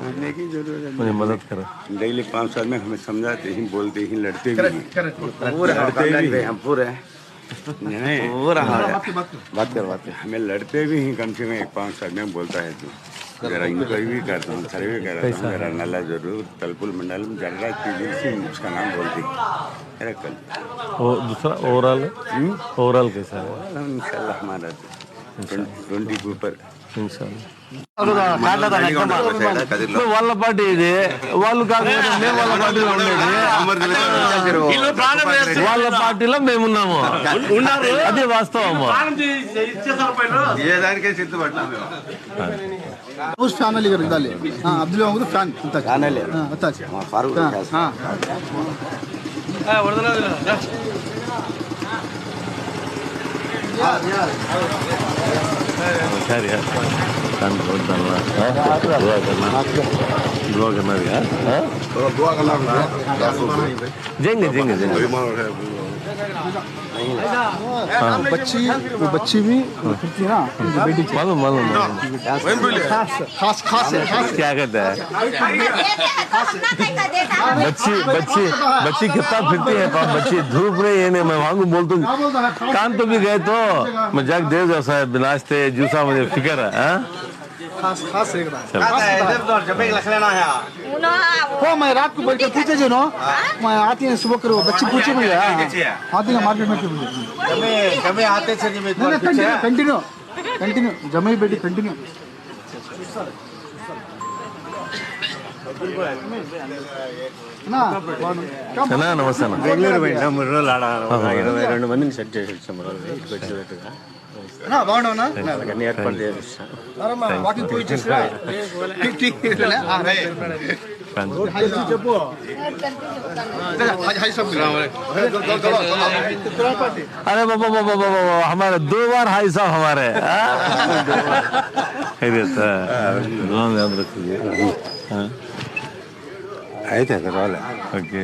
समझने की ज़रूरत मुझे मदद करो। डेली पाँच साल में हमें समझाते ही बोलते ही लड़ते भी हैं। हम पूरे नहीं वो रहा है बात कर बात कर। हमें लड़ते भी हैं कम से कम एक पाँच साल में बोलता है तू। जरा इंक्वायरी भी करता हूँ सर्वे भी करता हूँ मेरा नाला ज़रूर तलपुल मंडल में जल रहा है उसका नाम बोलती मेरा कल। दूसरा ओवरऑल हम्म? ओवरऑल कैसा है? इंशाल्लाह हमारा तो ट्वेंटी टू पर వాళ్ళ పార్టీ ఇది. వాళ్ళు కాకపోతే మేము వాళ్ళ పార్టీ ఉండేది. వాళ్ళ పార్టీలో మేమున్నాము అదే వాస్తవము family ఇరగాలి Abdul Mahmood fan. Farooq Yeter ya. Sen oradan var. Dua kadar. Dua kadar ya. Dua kadar. Cengiz, Cengiz, Cengiz. बच्ची वो बच्ची भी हाँ। मालूम मालूम खास खास खास क्या करता है? बच्ची बच्ची बच्ची कितना फिरती है पाप बच्ची। धूप रही है मैं वहाँ बोल तो कान तो भी गए तो मज़ाक दे दो साहब। बिनाश थे जूसा मुझे फ़िक्र है? हाँ? खास खास एक बात चलो हो मैं रात को बैठ कर पूछे जो नो मैं आती है सुबह करो बच्ची पूछे मुझे हाँ, हाँ। आती है मार्केट में क्यों मुझे आते थे जी नहीं नहीं कंटिन्यू कंटिन्यू कंटिन्यू जमाई बेटी कंटिन्यू ना कम అన్నా నమస్తే అన్న బెంగళూరు పోయినా మూడు రోజులు ఆడ ఒక ఇరవై రెండు మందిని సెట్ చేసి వచ్చాం రోజు ఇంటికి వచ్చేటట్టుగా ना బాగున్నావునా అన్ని ఏర్పాటు చేసి వచ్చాం అరమ్మా వాకింగ్ పోయి చేసిరా ఆ రైట్ చెప్పు हाय सब अरे बाबा बाबा बाबा बाबा हमारे दो बार हाई साहब हमारे हाँ? खैरियत है दुआ में याद रखिए हाँ? అయితే రాలే ओके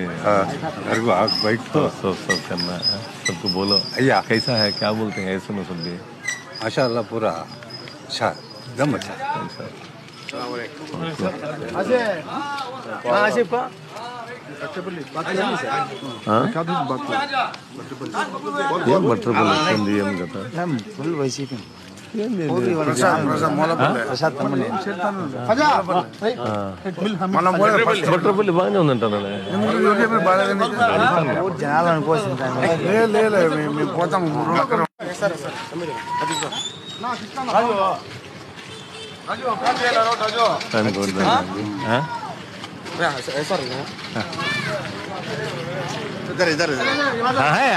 అరుగు ఆకు బయట तो सब सब करना है सबको बोलो అయ్యా कैसा है क्या बोलते हैं ऐसे में सुन लिए మాషాల్లా పూరా अच्छा दम अच्छा अजय हां अजय पा हाँ? क्या बात ఏం బట్టర్ పలుకుతుంది ఏం కదా ఫుల్ వైసీపీ బొట్టపల్లి బాగానే ఉందంటాను జనాలు అనుకోవచ్చు పోతాము ఇద్దరు ఇద్దరు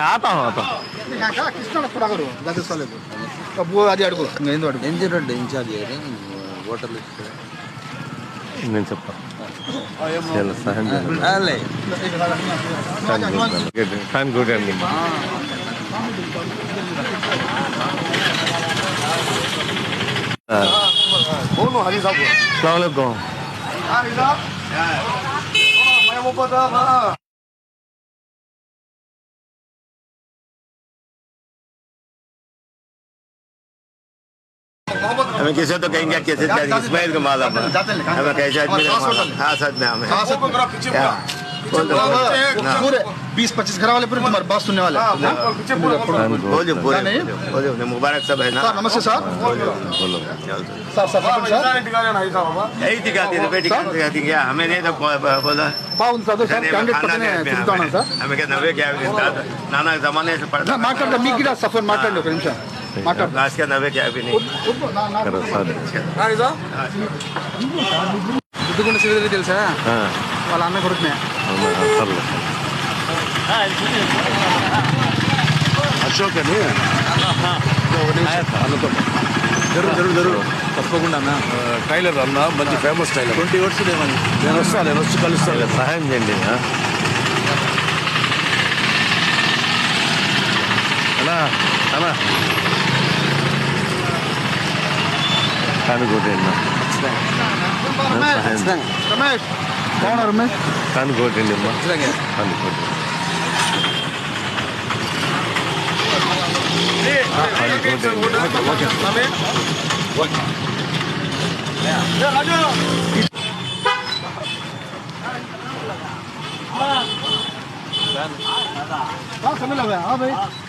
ఆతాం ఆతాం కృష్ణ అబ్బో అది అడుగు ఇంకా ఏందో అడుగు ఎన్జీ రెడ్డి ఇన్ఛార్జ్ ఓటర్లు నేను చెప్తాను చాలా సహాయం చేయండి ఫ్యాన్ కొట్టండి అస్సలం हमें किसे तो कहेंगे कैसे इस्माइल का माल हमें कैसे आदमी का माल हाँ सच में हमें क्या? बोल दो, बोल दो। पूरे बीस पच्चीस घर वाले पूरे तुम्हारे बात सुनने वाले बोलो बोलो नहीं? बोलो मुबारक सब है ना सर नमस्ते सर बोलो सर सर చెప్పండి సార్ यही दिखाती है बेटी क्या दिखाती क्या हमें नहीं तो बोला బాగుంది సార్ సార్ క్యాండిడేట్ పక్కనే తిరుగుతా ఉన్నాను సార్ हमें क्या नब्बे क्या नाना जमाने से पढ़ता మాట్లాడతా మీకు కూడా సఫర్ మాట్లాడండి ఒక నిమిషం మాట్లాడు आज का नब्बे क्या भी नहीं కరో సార్ గుడ్డుగుండ శివదేవి తెలుసా ఆ, వాళ్ళ అన్న కొడుకునే అవునా, సర్లే అశోక్ అని జరుగు జరుగు జరుగు తప్పకుండా అన్న టైలర్ అన్న మంచి ఫేమస్ టైలర్ ట్వంటీ ఇయర్స్ నేను వస్తాను నేను వచ్చి కలుస్తాను సరే, సహాయం చేయండి Anna. Time to go to Inna. Ramesh. Come on, Ramesh. Time to go to Inna. Time to go to Inna. Okay हाँ समय लगा हाँ भाई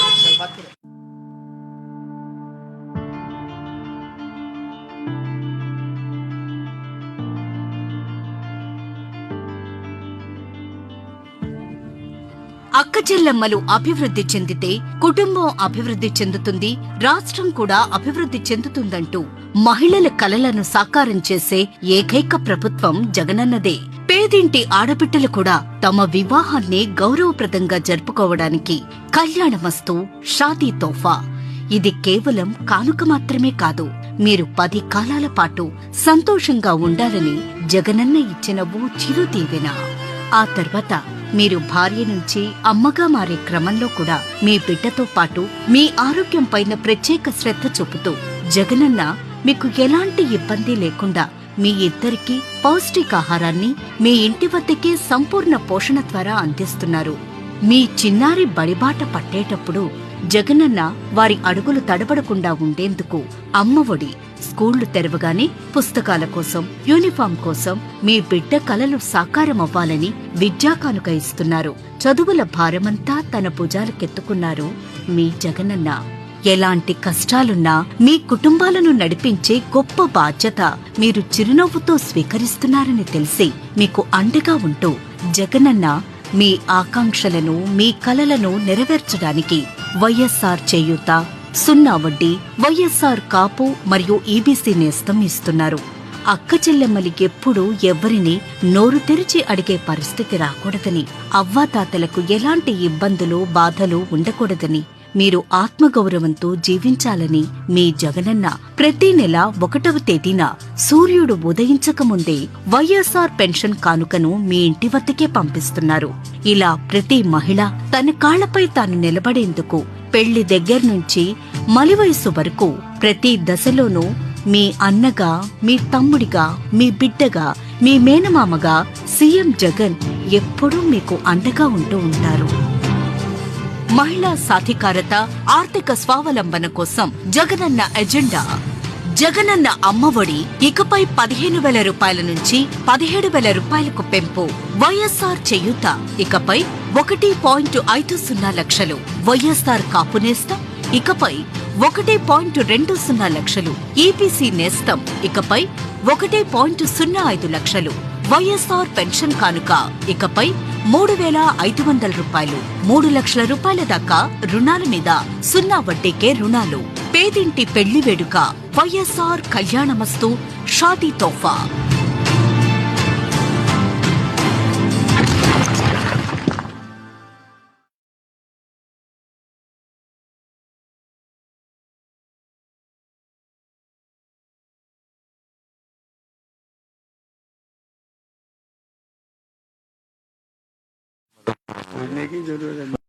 చెల్లెమ్మలు అభివృద్ధి చెందితే కుటుంబం అభివృద్ధి చెందుతుంది రాష్ట్రం కూడా అభివృద్ధి చెందుతుందంటూ మహిళల కలలను సాకారం చేసే ఏకైక ప్రభుత్వం జగనన్నదే. పేదింటి ఆడబిడ్డలు కూడా తమ వివాహాన్ని గౌరవప్రదంగా జరుపుకోవడానికి కళ్యాణమస్తు షాదీ తోఫా. ఇది కేవలం కానుక మాత్రమే కాదు మీరు పది కాలాల పాటు సంతోషంగా ఉండాలని జగనన్న ఇచ్చిన ఓ చిరు దీవెన ఆ తర్వాత మీరు భార్య నుంచి అమ్మగా మారే క్రమంలో కూడా మీ బిడ్డతో పాటు మీ ఆరోగ్యం పైన ప్రత్యేక శ్రద్ధ చూపుతూ జగనన్న మీకు ఎలాంటి ఇబ్బంది లేకుండా మీ ఇద్దరికీ పౌష్టికాహారాన్ని మీ ఇంటి వద్దకే సంపూర్ణ పోషణ ద్వారా అందిస్తున్నారు. మీ చిన్నారి బడిబాట పట్టేటప్పుడు జగనన్న వారి అడుగులు తడబడకుండా ఉండేందుకు అమ్మఒడి స్కూళ్ళు తెరవగానే పుస్తకాల కోసం యూనిఫామ్ కోసం మీ బిడ్డ కలలు సాకారమవ్వాలని విద్యాకానుక ఇస్తున్నారు. చదువుల భారమంతా తన భుజాలకెత్తుకున్నారు మీ జగనన్న. ఎలాంటి కష్టాలున్నా మీ కుటుంబాలను నడిపించే గొప్ప బాధ్యత మీరు చిరునవ్వుతో స్వీకరిస్తున్నారని తెలిసి మీకు అండగా ఉంటూ జగనన్న మీ ఆకాంక్షలను మీ కలలను నెరవేర్చడానికి వైఎస్ఆర్ చేయూత సున్నా వడ్డీ వైఎస్ఆర్ కాపు మరియు ఈబీసీ నేస్తం ఇస్తున్నారు. అక్క చెల్లెమ్మలి ఎప్పుడూ ఎవ్వరిని నోరు తెరిచి అడిగే పరిస్థితి రాకూడదని అవ్వాతాతలకు ఎలాంటి ఇబ్బందులు బాధలు ఉండకూడదని మీరు ఆత్మగౌరవంతో జీవించాలని మీ జగనన్న ప్రతి నెల ఒకటవ తేదీన సూర్యుడు ఉదయించకముందే వైఎస్ఆర్ పెన్షన్ కానుకను మీ ఇంటి వద్దకే పంపిస్తున్నారు. ఇలా ప్రతి మహిళ తన కాళ్ళపై తాను నిలబడేందుకు పెళ్ళి దగ్గర్నుంచి మలివయసు వరకు ప్రతి దశలోనూ మీ అన్నగా మీ తమ్ముడిగా మీ బిడ్డగా మీ మేనమామగా సీఎం జగన్ ఎప్పుడూ మీకు అండగా ఉంటూ ఉంటారు. మహిళా సాధికారత ఆర్థిక స్వావలంబన కోసం జగనన్న ఎజెండా. జగనన్న అమ్మఒడి ఇకపై పదిహేను వేల రూపాయల నుంచి పదిహేడు వేల రూపాయలకు పెంపు. వైఎస్ఆర్ చేయూత. ఇకపై ఒకటి పాయింట్ ఐదు సున్నా లక్షలు. వైఎస్ఆర్ కాపు నేస్తం. ఇకపై ఒకటి పాయింట్ రెండు సున్నా లక్షలు. ఈపీసీ నేస్తం. ఇకపై ఒకటి పాయింట్ సున్నా ఐదు లక్షలు. వైఎస్ఆర్ పెన్షన్ కానుక. ఇకపై మూడు వేల ఐదు వందల రూపాయలు. మూడు లక్షల రూపాయల దాకా రుణాల మీద సున్నా వడ్డీకే రుణాలు. పేదింటి పెళ్ళి వేడుక. వైఎస్ఆర్ కళ్యాణమస్తు షాదీ తోఫా. Örneğin öyle.